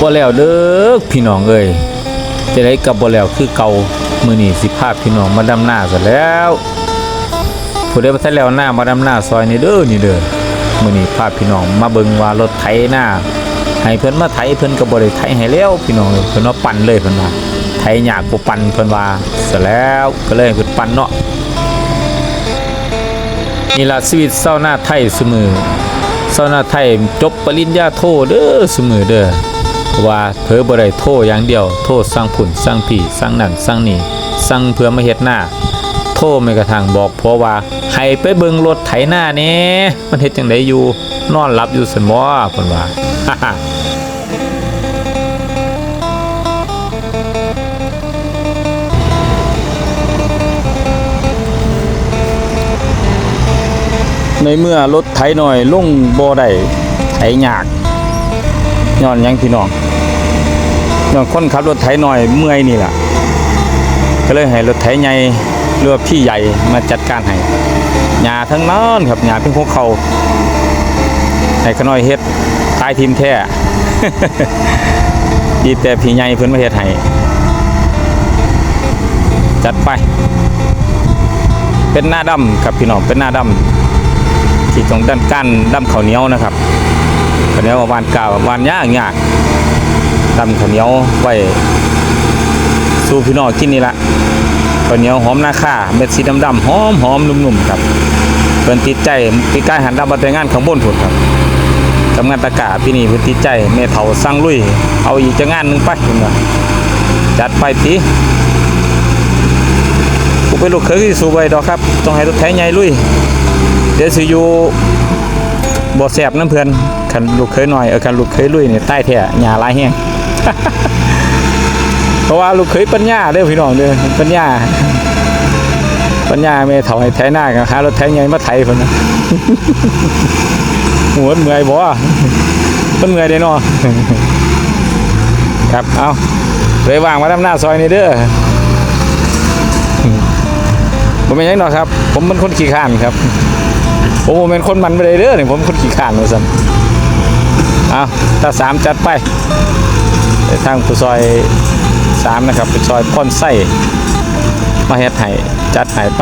บ่แล้วเด้อพี่น้องเอ้ยจะได้กลับบ่แล้วคือเก่ามื้อนี้สิพาพี่น้องมาดำหน้าซะแล้ว ผู้ใดบ่ทันแล้วหน้ามาดำหน้าซอยนี่เด้อนี่เด้อมื้อนี้พาพี่น้องมาเบิ่งว่ารถไถหน้าให้เพิ่นมาไถเพิ่นก็บ่ได้ไถให้แล้วพี่น้องเพิ่นว่าปั่นเลยเพิ่นว่าไถยากบ่ปั่นเพิ่นว่าซะแล้วก็เลยเพิ่นปั่นเนาะนี่ล่ะชีวิตเศร้าหน้าไทยซุมือเศร้าหน้าไทยจบปริญญาโทเด้อซุมือเด้อว่าเพิ่อบ่ได้โทอย่างเดียว โทรสั่งผุ่นสั่งผีสั่งนั่นสั่งนี่สั่งเพื่อมาเฮ็ดหน้า โทรไม่กระทั่งบอกเพราะว่าให้ไปเบิงรถไถหน้าแหน่มันเฮ็ดจังไดอยู่ นอนหลับอยู่ซั่นบ่เพิ่นว่าในเมื่อรถไถหน่อยลงบ่ได้ไถยากย้อนยังพี่น้องย้อนคนขับรถไถหน่อยเมื่อยนี่แหละก็เลยให้รถไถใหญ่ หรือว่าพี่ใหญ่มาจัดการให้หญ้าทั้งนั้นครับหญ้าเป็นของเขาให้ขน้อยเฮ็ดตายทีมแท้ดีแต่พี่ใหญ่เพิ่นมาเฮ็ดให้จัดไป เป็นหน้าดำครับพี่น้องเป็นหน้าดำที่ตรงด้านก้านดำข้าวเหนียวนะครับข้าวเหนียววานกาววานยากยากตำข้าวเหนียวไว้สู่พี่น้องกินนี่ละ ข้าวเหนียวหอมนาค่าเม็ดสีดำๆหอมหอมนุ่มๆครับเพิ่นติดใจปีกายหันดำมาแต่งงานข้างบนพุ่นครับทำงานตะกาปีนี้เพิ่นติดใจแม่เฒ่าสั่งลุย เอาอีกจะงานหนึ่งไปเพิ่นว่าจัดไปติกูเป็นลูกเขยที่สู้ไว้ดอกครับ ต้องให้รถไถใหญ่ลุย เดี๋ยวสิอยู่บ่แซ่บน้ำเพิ่นคันลูกเคยหน่อยเออคันลูกเคยลุยนี่ใต้แท้หญ้าหลายแฮง เพราะว่าลูกเคยปัญญาเด้อพี่น้องเด้อปัญญา ปัญญาแม่เฒ่าให้หน้ากันหารถไถใหญ่มาไถเพิ่นนะหัวเมื่อยบ่เพิ่นเมื่อยเด้นาะครับเอาเลยว่างมาทำหน้าซอยนี่เด้อผมเป็นยังดอครับ ผมเป็นคนขี้ข้านครับผมเป็นคนมันไปเลยเด้อนี่ผมคนขี้ข้านว่าซั่นเอาถ้าสามจัดไปไปทางผู้ซอย สามนะครับผู้ซอยพ่นไส้มาเฮ็ดให้จัดให้ไป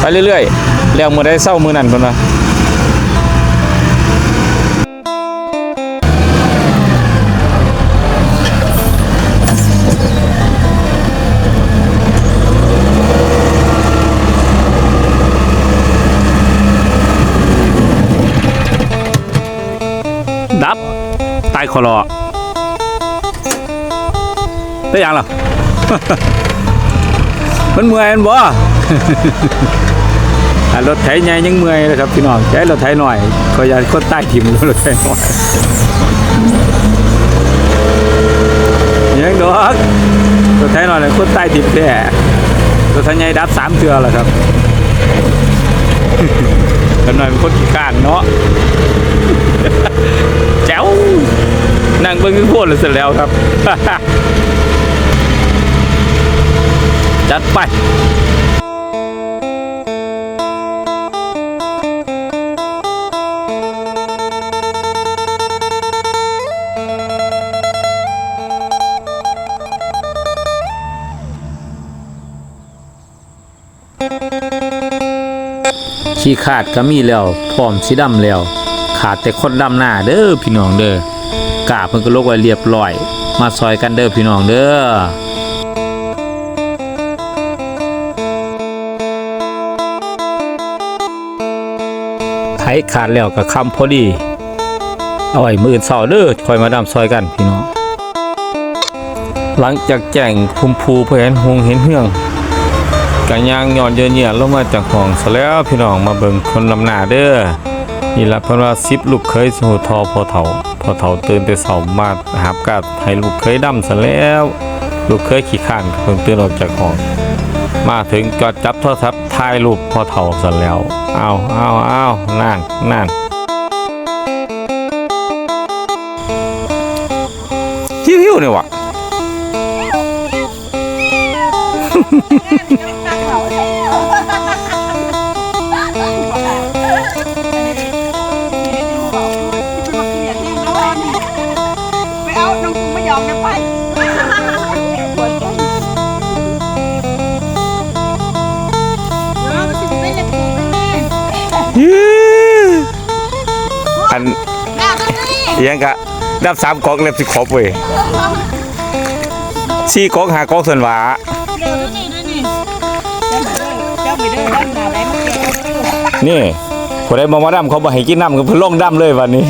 ไปเรื่อยๆแล้วมื้อใดเศร้ามือนั้นเพิ่นว่าดับ ตายคอรอ ได้ยังล่ะมันเมื่อยม่นบ่รถไถใหญ่ยังเมื่อยเลยครับพี่น้องใช้รถไถหน่อยก็อย่าคนใต้ถิ่มรถไถหน่อยยังดอกรถไถหน่อยเลยคนใต้ถิ่มแท้รถไถใหญ่ดับสามเทือแล้วครับกันหน่อยเป็นคนขี้การเนาะแจ๋วนั่งเบิ้งขึ้นโพดเลยเสร็จแล้วครับ จั ดไปขี้ขาดก็มีแล้วพร้อมสีดำแล้ว ขาดแต่คนดำหน้าเด้อพี่น้องเด้อกาเพิ่นก็ลกไว้เรียบร้อย มาซอยกันเด้อพี่น้องเด้อ ขาดแล้วก็คำพอดีเอาไว้มืออนเสาเด้อคอยมาดำซอยกันพี่น้องหลังจากแจ้งคุมภูเพื่อเห็นหงเห็นเฮืองกันยางย้อนเยอะเนียลงมาจากห้องซะแล้วพี่น้องมาเบิ่งคนลำหน้าเด้อนี่ละเพิ่นว่าสิบลูกเคยสหูทอพอเฒ่าพอเฒ่าตื่นแต่เช้ามาหาบกาดให้ลูกเคยดำซะแล้ว ลูกเคยขี้ข้านเพิ่งตื่นออกจากห้อง มาถึงจอดจับโทรศัพท์ถ่ายรูปพ่อเท่าสันแล้ว เอาเอาเอานั่นนั่นหิวหิวเนี่ยวะ ยังกะดับสามกอกเล็บสิขอบเว้ยสี่กอกหากอกส่วนหวาเดี๋ยวนี่ด้วยนี่เจ้าไม่ได้เจ้าไม่ได้ด้านหน้าไหนมาเก็บนี่คนใดมามาดำเขาบ่ให้กินน้ำก็เพิ่นลงดำเลยวันนี้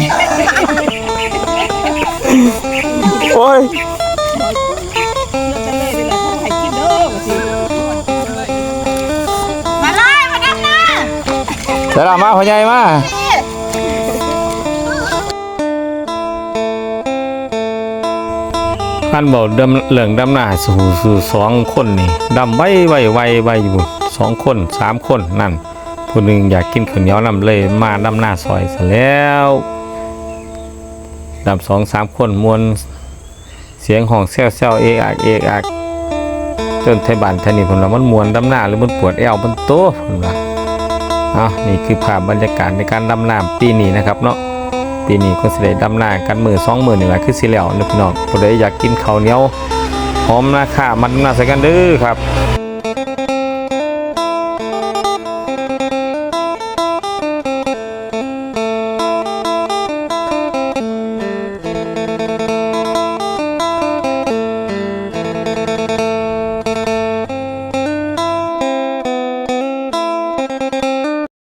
โอ้ยมาไล่มาด้านหน้าแต่ละมาพ่อใหญ่มา พันบอกดำเหลืองดำหน้าสู่สู่สองคนนี่ดำไว้ไว้ไว้ไว้อยู่สองคนสามคนนั่นผู้หนึ่งอยากกินข้าวเหนียวนำเลยมาดำหน้าซอยซะแล้วดำสองสามคนมวนเสียงห้องแซวแซวเอกอักเอกอักจนไทยบ้านทนี่ผมว่ามันมวนดำหน้าหรือมันปวดเอวมันโตผมว่าเอานี่คือภาพบรรยากาศในการดำน้ำปีนี้นะครับเนาะ ปีนี้ก็สิได้ดำน้ากันมือสองมือนี่แหละคือสิแล้วนะพี่น้องผู้ใดอยากกินข้าวเหนียวหอมนะค่ะมันำน้าใส่กันเด้อครับ